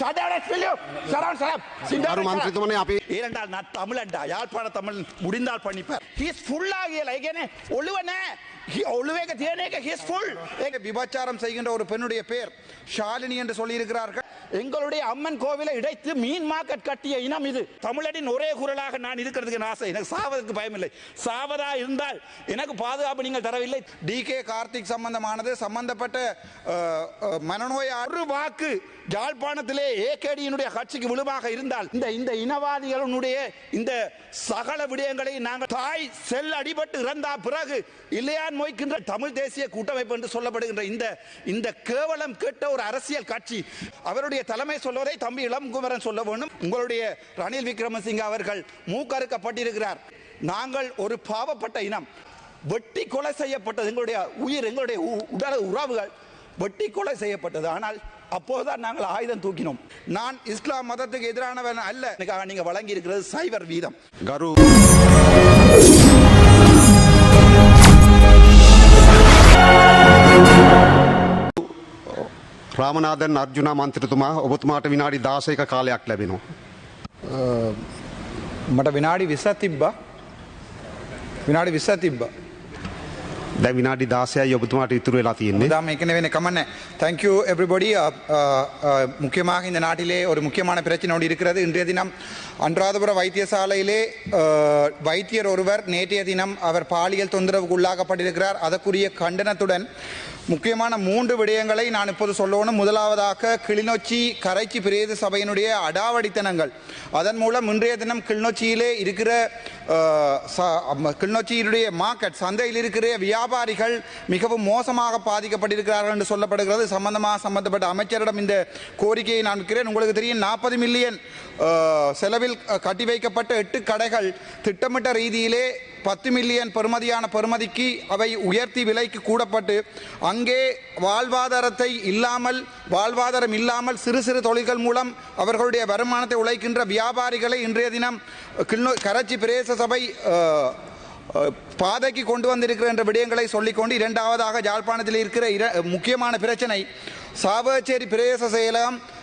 Shut down I you shut down நான் தமிழன்டா. யாழ்ப்பாண தமிழ் முடிந்தால் பண்ணிப்பேன் ஹி இஸ் ஃபுல் ஆகிய லைகனே. ஒழுவேக தேனேக ஹி இஸ் ஃபுல் விபச்சாரம் செய்கின்ற ஒரு பெண்ணுடைய பேர் ஷாலினி என்று சொல்லியிருக்கிறார்கள். எங்களுடைய அம்மன் கோவிலை இடைத்து மீன் மார்க்கெட் கட்டிய இனம் இது. தமிழரின் ஒரே குரலாக நான் இருக்கிறதுக்கு ஆசை? எனக்கு சாவதற்கு பயமில்லை. சாவதா இருந்தால் எனக்கு பாதுகாப்பு நீங்கள் தரவில்லை. டி கே கார்த்திக் சம்பந்தமானது சம்பந்தப்பட்ட மனநோய் ஒரு வாக்கு யாழ்ப்பாணத்திலே ஏகேடியினுடைய கட்சிக்கு விழுமாக இருந்தால் இந்த இந்த இனவாதிகளுடைய இந்த சகல விடயங்களை நாங்கள் தாய் செல் அடிபட்டு இறந்தா பிறகு இல்லையான் மொய்க்கின்ற தமிழ் தேசிய கூட்டமைப்பு என்று சொல்லப்படுகின்ற இந்த இந்த கேவலம் கேட்ட ஒரு அரசியல் கட்சி. அவருடைய தலைமை சொல்வதை தம்பி இளம்குமரன் சொல்ல வேண்டும். உங்களுடைய ரணில் விக்ரமசிங்க அவர்கள் மூக்கறுக்கப்பட்டிருக்கிறார். நாங்கள் ஒரு பாவப்பட்ட இனம். வெட்டி கொலை செய்யப்பட்டது எங்களுடைய உயிர் எங்களுடைய உ- உடல் உறவுகள் வெட்டி கொலை செய்யப்பட்டது. ஆனால் அப்போதுதான் நாங்கள் ஆயுதம் தூக்கினோம். நான் இஸ்லாம் மதத்துக்கு எதிரானவன் அல்ல. நீங்க வழங்கி இருக்கிறது சைபர் வீதம். ගරු රාමනාදන් අර්ජුනා මන්ත්‍රතුමා ඔබතුමාට විනාඩි දාසයක කාලයක් ලැබෙනවා. මට විනාඩි විස්සක් තිබ්බා විනාඩි විස්සක් තිබ්බා දැ විනාඩි දාසයයි ඔබතුමාට ඉතුරු වෙලා තියෙන්නේ. தாம் ஏற்கனவே கம்மண்ண தேங்க்யூ எவ்ரிபடி முக்கியமாக இந்த நாட்டிலே ஒரு முக்கியமான பிரச்சனை இருக்கிறது இன்றைய தினம் அன்றாதபுர வைத்தியசாலையிலே அஹ், வைத்தியர் ஒருவர் நேற்றைய தினம் அவர் பாலியல் தொந்தரவுக்கு உள்ளாக்கப்பட்டிருக்கிறார் அதற்குரிய கண்டனத்துடன் முக்கியமான மூன்று விடயங்களை நான் இப்போது சொல்லணும் முதலாவதாக கிளிநொச்சி கரைச்சி பிரேத சபையினுடைய அடாவடித்தனங்கள் அதன் மூலம் இன்றைய தினம் கிளிநொச்சியிலே இருக்கிற அஹ், ச- அம்ம- கிளிநொச்சியினுடைய மார்க்கெட் சந்தையில் இருக்கிற வியாபாரிகள் மிகவும் மோசமாக பாதிக்கப்பட்டிருக்கிறார்கள் என்று சொல்லப்படுகிறது. சம்பந்தமாக சம்பந்தப்பட்ட அமைச்சரிடம் இந்த கோரிக்கையை நான் வைக்கிறேன். உங்களுக்கு தெரியும் நாற்பது மில்லியன் செலவில் கட்டி வைக்கப்பட்ட எட்டு கடைகள் திட்டமிட்ட ரீதியிலே பத்து மில்லியன் பெறுமதியான பெறுமதிக்கு அவை உயர்த்தி விலைக்கு கூடப்பட்டு அங்கே வாழ்வாதாரத்தை இல்லாமல் வாழ்வாதாரம் இல்லாமல் சிறு சிறு தொழில்கள் மூலம் அவர்களுடைய வருமானத்தை உழைக்கின்ற வியாபாரிகளை இன்றைய தினம் கிள்ளோ கராச்சி பிரதேச சபை பாதைக்கு கொண்டு வந்திருக்கிற என்ற விடயங்களை சொல்லிக்கொண்டு இரண்டாவதாக யாழ்ப்பாணத்தில் இருக்கிற முக்கியமான பிரச்சனை சாவகச்சேரி பிரதேச செயலகம்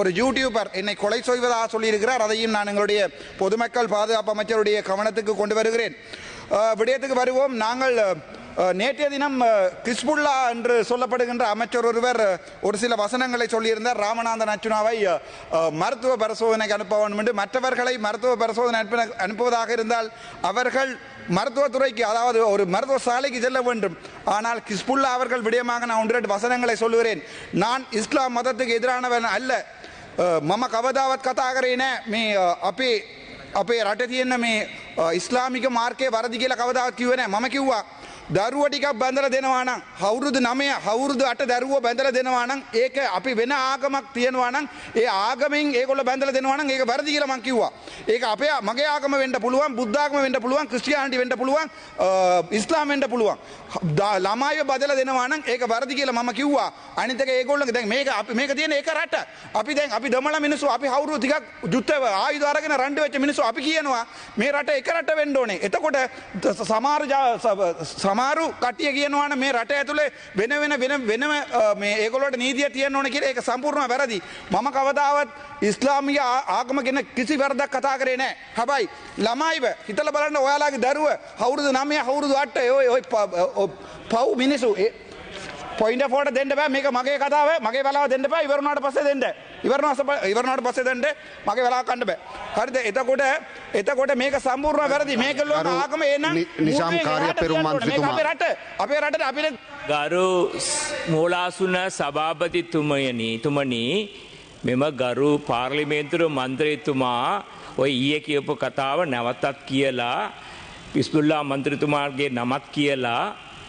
ஒரு யூடியூபர் என்னை கொலை செய்வதாக சொல்லியிருக்கிறார். அதையும் நான் எங்களுடைய பொதுமக்கள் பாதுகாப்பு அமைச்சருடைய கவனத்துக்கு கொண்டு வருகிறேன். விடயத்துக்கு வருவோம். நாங்கள் நேற்றைய தினம் கிஸ்புல்லா என்று சொல்லப்படுகின்ற அமைச்சர் ஒருவர் ஒரு சில வசனங்களை சொல்லியிருந்தார். ராமநாதன் அச்சுனாவை மருத்துவ பரிசோதனைக்கு அனுப்ப வேண்டும் என்று. மற்றவர்களை மருத்துவ பரிசோதனை அனுப்ப அனுப்புவதாக இருந்தால் அவர்கள் மருத்துவத்துறைக்கு அதாவது ஒரு மருத்துவ சாலைக்கு செல்ல வேண்டும். ஆனால் கிஸ்புல்லா அவர்கள் விடயமாக நான் ஒன்று ரெண்டு வசனங்களை சொல்லுகிறேன். நான் இஸ்லாம் மதத்துக்கு எதிரானவன் அல்ல. මම කවදාවත් කතා කරේ නෑ. මේ අ, අපේ අපේ රට තියෙන මේ අ, ඉස්ලාමික මාර්කය වරදි කියලා කවදාවත් කිව්වේ නෑ. මම කිව්වා දරුව ටිකක් බැඳලා දෙනවා නම් අවුරුදු 9 අවුරුදු 8 දරුවෝ බැඳලා දෙනවා නම් ඒක අපි වෙන ආගමක් තියනවා නම් ඒ ආගමෙන් ඒගොල්ලෝ බැඳලා දෙනවා නම් ඒක වැරදි කියලා මම කිව්වා. ඒක අපේ මගේ ආගම වෙන්න පුළුවන්, බුද්ධ ආගම වෙන්න පුළුවන්, ක්‍රිස්තියානිටි වෙන්න පුළුවන්, අ, ඉස්ලාම් වෙන්න පුළුවන්. දා- ළමයිව බදලා දෙනවා නම් ඒක වැරදි කියලා මම කිව්වා. අනිත් එක ඒගොල්ලෝගේ දැන් මේක අපි මේක තියෙන එක රට. අපි දැන් අපි දමල මිනිස්සු අපි අවුරුදු ටිකක් යුද්ධ ආයුධ අරගෙන රණ්ඩු වෙච්ච මිනිස්සු අපි කියනවා මේ රට එක රට වෙන්න ඕනේ. එතකොට ත- සමාරු කටිය කියනවාන මේ රට ඇතුළේ වෙන වෙන වෙන වෙනම ඒකොලට නීතිය තියන ඕන කියෙ එක සම්පූර්ණ වැරදි. මම කවදාවත් ඉස්ලාමිය ආගමගෙන කිසි වැරදක් කතා කරේ නෑ. හැබයි ළමයිව හිතල බලන්න ඔයාලාගේ දරුව හවුරුදු නමය හවුරුදු අට්ට ඔය ඔය පව් මිනිසු පොයින්ට ෆෝට දෙන්න බෑ. මේක මගේ කතාව. මගේ වෙලාව දෙන්න බෑ. ඉවරනාට පස්සේ දෙන්න. ඉවරනාට ඉවරනාට පස්සේ දෙන්න. මගේ වෙලාව කන්න බෑ. හරිද? එතකොට එතකොට මේක සම්පූර්ණ වැරදි. මේකල්ලෝ අරු ආගම එනම් නි- නිසාම් කාර්ය පෙරුම් මන්ත්‍රීතුමා. අපේ රට අපේ රටට අපිට ගරු මූලාසුන සභාපතිතුමයනි තුමනි මෙම ගරු පාර්ලිමේන්තුර මන්ත්‍රයතුමා ඔය ඊය කියපු කතාව නැවතත් කියලා පිස්බුල්ලා මන්ත්‍රතුමාගේ නමත් කියලා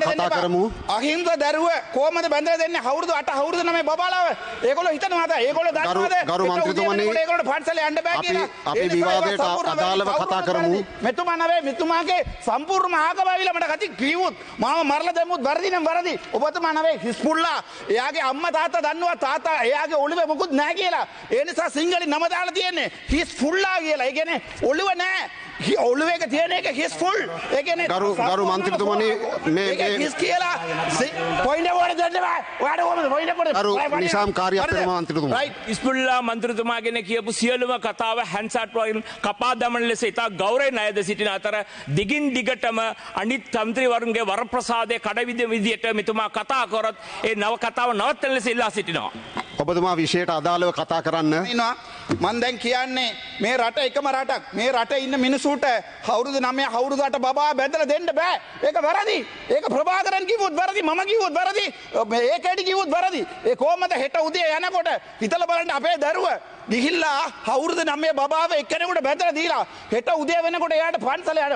බලාගන්න කතා. කරමු. අහිංස දරුව කොහමද බැඳලා දෙන්නේ? අවුරුදු 8 අවුරුදු 9 බබාලාව. ඒගොල්ලෝ හිතනවා අද ඒගොල්ලෝ දන්නවද? ගරු මන්ත්‍රීතුමනි, ඒගොල්ලෝ පන්සලේ යන්න බෑ කියලා. අපි විවාදයට අදාළව. කතා කරමු. මෙතුමා නවේ මෙතුමාගේ සම්පූර්ණ ආගම ඇවිල්ලා මට කති කිව්වොත් මාව මරලා දැම්මුත් වැරදි නම් වැරදි. ඔබතුමා නවේ හිස්පුල්ලා එයාගේ අම්මා තාත්තා දන්නවා තාත්තා එයාගේ ඔළුවේ මොකුත් නැහැ කියලා. ඒ නිසා සිංහලෙන් නම දාලා තියෙන්නේ හිස්පුල්ලා කියලා. ඒ කියන්නේ ඔළුව නැහැ. ඔළුවේක තියෙන එක හිස් ෆුල්. ඒ කියන්නේ ගරු- ගරු මන්ත්‍රීතුමනි, මේ- හිස් කියලා පොයින්ට කොට දෙන්න බෑ. ඔයාට කොහමද පොයින්ට පොඩි- නිසාම් කාර්ය? අපේම මන්ත්‍රීතුමා. Right. ඉස්පුල්ලා මන්ත්‍රතුමා ගැන කියපු සියලුම කතාව හැන්සට්වයින් කපා දමන ලෙස ඉතා ගෞරයෙන් අයද සිටින අතර දිගින් දිගටම අනිත් තන්ත්‍රීවරුන්ගේ වරප්‍රසාදය කඩවිද විදියට මෙතුමා කතා කොරොත් ඒ නව කතාව නවත්තන ලෙස ඉල්ලා සිටිනවා. ඔබතුමා විෂයට අදාළව කතා කරන්න ඉන්නවා මන් දැන් කියන්නේ මේ රට එකම රටක් මේ රට ඉන්න මිනිසුට හවුරුදු නමය හවුරුදට බා බැදල දෙන්න බෑ ඒක වැරදි ඒක ප්‍රභාකරන් කිවුත් වැරදි මම කිව්වොත් වැරදි ඒකඩි කිවුත් වැරදි ඒ කොහමද හෙට උදේ යනකොට හිතල බලන්න අපේ දරුව ගිහිල්ලා හවුරුදු නමේ බාව එක්කෙනෙකුට බැදල දීලා හෙට උදේ වෙනකොට එයාට පන්සල යන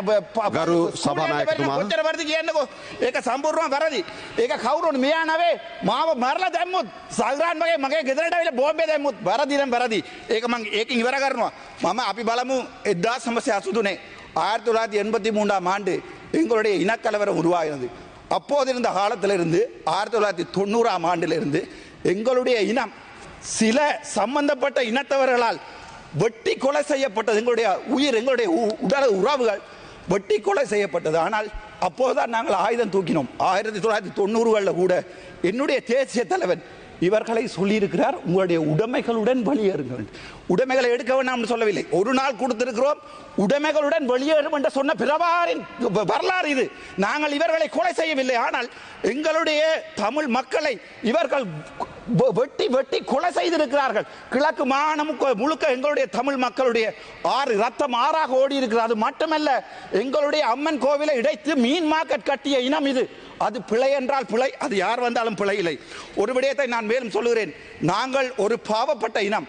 ගරු සභානායකතුමා. කොච්චර වැරදි කියන්නකෝ ඒක සම්පූර්ණ වැරදි ඒක කවුරුන් මෙයා නවේ මාව මරලා දැම්මුත් සල්රාන් වගේ මගේ ගෙදරට ඇවිල්ලා බෝම්බේ දැම්මුත් වැරදි නම් වැරදි ඒක මං ඒකෙන් ඉවර කරනවා මම අපි බලමු 1983 ஆயிரத்தி தொள்ளாயிரத்தி எண்பத்தி மூன்றாம் ஆண்டு எங்களுடைய இனக்கலவரம் உருவாகினது அப்போது இருந்த காலத்திலிருந்து ஆயிரத்தி தொள்ளாயிரத்தி தொண்ணூறாம் ஆண்டிலிருந்து எங்களுடைய இனம் சில சம்பந்தப்பட்ட இனத்தவர்களால் வெட்டி கொலை செய்யப்பட்டது. எங்களுடைய உயிர் எங்களுடைய உ- உடல் உறவுகள் வெட்டி கொலை செய்யப்பட்டது. ஆனால் அப்போதுதான் நாங்கள் ஆயுதம் தூக்கினோம். ஆயிரத்தி தொள்ளாயிரத்தி தொண்ணூறுகளில் கூட என்னுடைய தேசிய தலைவன் இவர்களை சொல்லியிருக்கிறார். உங்களுடைய உடைமைகளுடன் வெளியேறுங்கள் உடைமைகளை எடுக்க வேண்டாம்னு சொல்லவில்லை. ஒரு நாள் கொடுத்திருக்கிறோம் உடைமைகளுடன் வெளியேறும் என்று சொன்ன பிரபாரின் வரலாறு இது. நாங்கள் இவர்களை கொலை செய்யவில்லை. ஆனால் எங்களுடைய தமிழ் மக்களை இவர்கள் வெட்டி வெட்டி கொலை செய்திருக்கிறார்கள். கிழக்கு மாகாணம் முழுக்க எங்களுடைய தமிழ் மக்களுடைய ஆறு ரத்தம் ஆறாக ஓடி இருக்கிறது அது மட்டுமல்ல எங்களுடைய அம்மன் கோவிலை இடைத்து மீன் மார்க்கெட் கட்டிய இனம் இது. அது பிழை என்றால் பிழை அது யார் வந்தாலும் பிழை இல்லை. ஒரு விடயத்தை நான் மேலும் சொல்லுகிறேன். நாங்கள் ஒரு பாவப்பட்ட இனம்.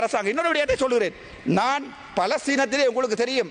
அரசாங்கம். இன்னொரு விடயத்தை சொல்கிறேன் நான் பலஸ்தீனத்திலே உங்களுக்கு தெரியும்.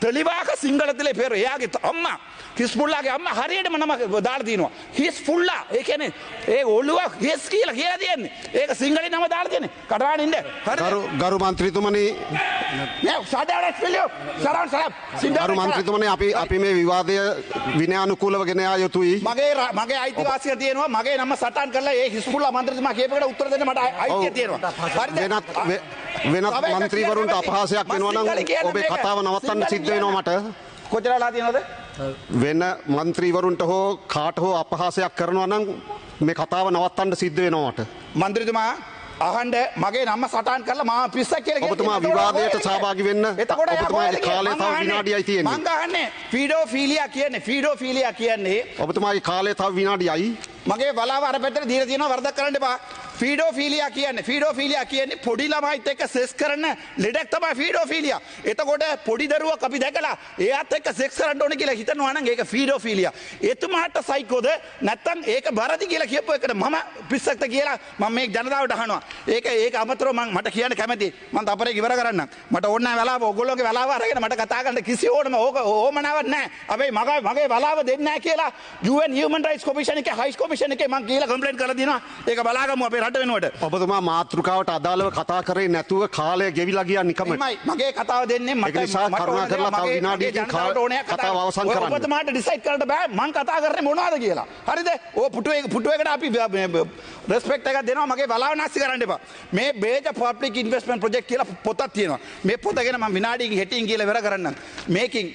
තෙලිවාක සිංහලතිලේ පෙර එයාගේ අම්ම හිස්පුල්ලාගේ අම්ම හරියටම නම දාල දීනවා. හිස් පුල්ලා ඒකනේ ඒ ඔල්ලුවක් හෙස් කියල කියලා තියන්නේ. ඒක සිංහලි නම දාල තියෙන කටවානින්ට හරු ගරු මන්ත්‍රීතුමනි. සඩට පිලියෝ සරන් සර ගරු මන්ත්‍රීතුමනේ අපි අපි මේ විවාදය විනයානුකූලව ගෙනයා යුතුයි. මගේ මගේ අයිතිවාසිය තියෙනවා. මගේ නම සටන් කරලා ඒ හිස්පුල්ලා මන්ත්‍රීතුමා කියපකට උත්තර දෙන්න මට අයිතිය තියෙනවා. වෙනත් වෙනත් කියන්න අපහාසයක්. වෙනවා නම් ඔබේ කතාව. නවත්තන්න සිද්ධ වෙනවා මට. කොච්චරලා තියෙනවද වෙන මන්ත්‍රීවරුන්ට හෝ කාට හෝ අපහාසයක් කරනවා නම් මේ කතාව නවත්තන්න සිද්ධ වෙනවා මට. මන්ත්‍රීතුමා අහන්ඩ මගේ නම්ම සටන් කරලා මා පිස්ස කියල ඔබතුමා විවාදයට සහභාගි වෙන්න ඔබතුමාගේ කාලය තව විනාඩියයි තියෙන්නේ. මංගහන්නේ ෆීඩෝ ෆීලිය කියන්නේ ෆීඩෝ ෆීලිය කියන්නේ ඔබතුමාගේ කාලය තව විනාඩියයි මගේ බලාව අර පැත්තට දීලා තියෙනවා වරදක් කරන්න එපා. ෆීඩෝෆීලියා කියන්නේ ෆීඩෝෆීලියා කියන්නේ පොඩි ළමයිත් එක්ක සෙක්ස් කරන ලෙඩක් තමයි ෆීඩෝෆීලියා. එතකොට පොඩි දරුවක් අපි දැකලා එයාත් එක්ක සෙක්ස් කරන්න ඕනේ කියලා හිතනවා නම් ඒක ෆීඩෝෆීලියා. එතුමාට සයිකෝද නැත්තම් ඒක බරදි කියලා කියපු එකට මම පිස්සක්ද කියලා මම මේ ජනතාවට අහනවා. ඒක ඒක අමතරව මම මට කියන්න කැමතියි. මම තපරේ ඉවර කරන්න. මට ඕන නැහැ වෙලාව ඕගොල්ලෝගේ වෙලාව අරගෙන මට කතා කරන්න කිසි ඕනම ඕක ඕමනාවක් නැහැ. හැබැයි මගේ මගේ වෙලාව දෙන්නේ නැහැ කියලා UN Human Rights Commission එකේ High Commission එකේ මම කියලා කම්ප්ලේන්ට් කරලා දිනවා. ඒක බලාගමු අපේ රට වෙනුවට. ඔබතුමා මාතෘකාවට අදාළව කතා කරේ නැතුව කාලය ගෙවිලා ගියා නිකම මගේ කතාව දෙන්නේ මට නිසා කරුණා කරලා තව විනාඩියකින් කතාව අවසන් කරන්න. ඔබතුමාට ඩිසයිඩ් කරන්න බෑ මං කතා කරන්නේ මොනවද කියලා. හරිද? ඔය පුටුවේ පුටුවේකට අපි රෙස්පෙක්ට් එකක් දෙනවා මගේ බලාව නැස්ති කරන්න එපා. මේ බේජ පබ්ලික් ඉන්වෙස්ට්මන්ට් ප්‍රොජෙක්ට් කියලා පොතක් තියෙනවා. මේ පොත ගැන මම විනාඩියකින් හෙටින් කියලා ඉවර කරන්නම්. මේකින්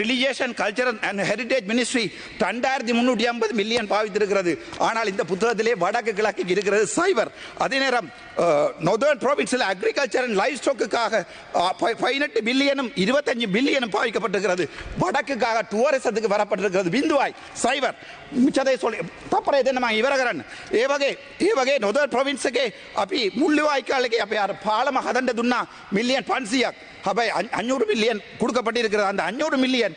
religious and cultural and heritage ministry ரெண்டாயிரத்தி முந்நூற்றி ஐம்பது மில்லியன் பாவித்திருக்கிறது. ஆனால் இந்த புத்தகத்திலே வடக்கு கிழக்கு இருக்கிறது சைபர் அதே நேரம் நொதர்ன் ப்ராவின்ஸில் அக்ரிகல்ச்சர் அண்ட் லைஃப் ஸ்டோக்குக்காக பதினெட்டு பில்லியனும் இருபத்தஞ்சு பில்லியனும் பாவிக்கப்பட்டிருக்கிறது. வடக்குக்காக டூரிசத்துக்கு வரப்பட்டிருக்கிறது. பிந்துவாய் சைவர் மிச்சதை சொல்லி தப்பரை தினமா இவரகரன். ஏவகே ஏவகே நொதர் ப்ரொவின்ஸுக்கு அப்பி முள்ளுவாய்க்காலுக்கு அப்போ யார் பாலம் ஹதண்ட துன்னா மில்லியன் பன்சியா அப்போ அஞ்சூறு மில்லியன் கொடுக்கப்பட்டிருக்கிறது. அந்த அஞ்சூறு மில்லியன்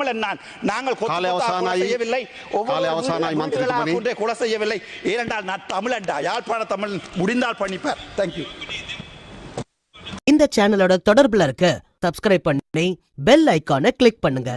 தமிழன் நான் நாங்கள். செய்யவில்லை. ஒவ்வொரு காலை செய்யவில்லை. ஏனென்றால் நான் தமிழன்டா யாழ்ப்பாண தமிழ் முடிந்தால் பண்ணிப்பார் தேங்க்யூ இந்த சேனலோட தொடர்புல இருக்க சப்ஸ்கிரைப் பண்ணி பெல் ஐகானை கிளிக் பண்ணுங்க.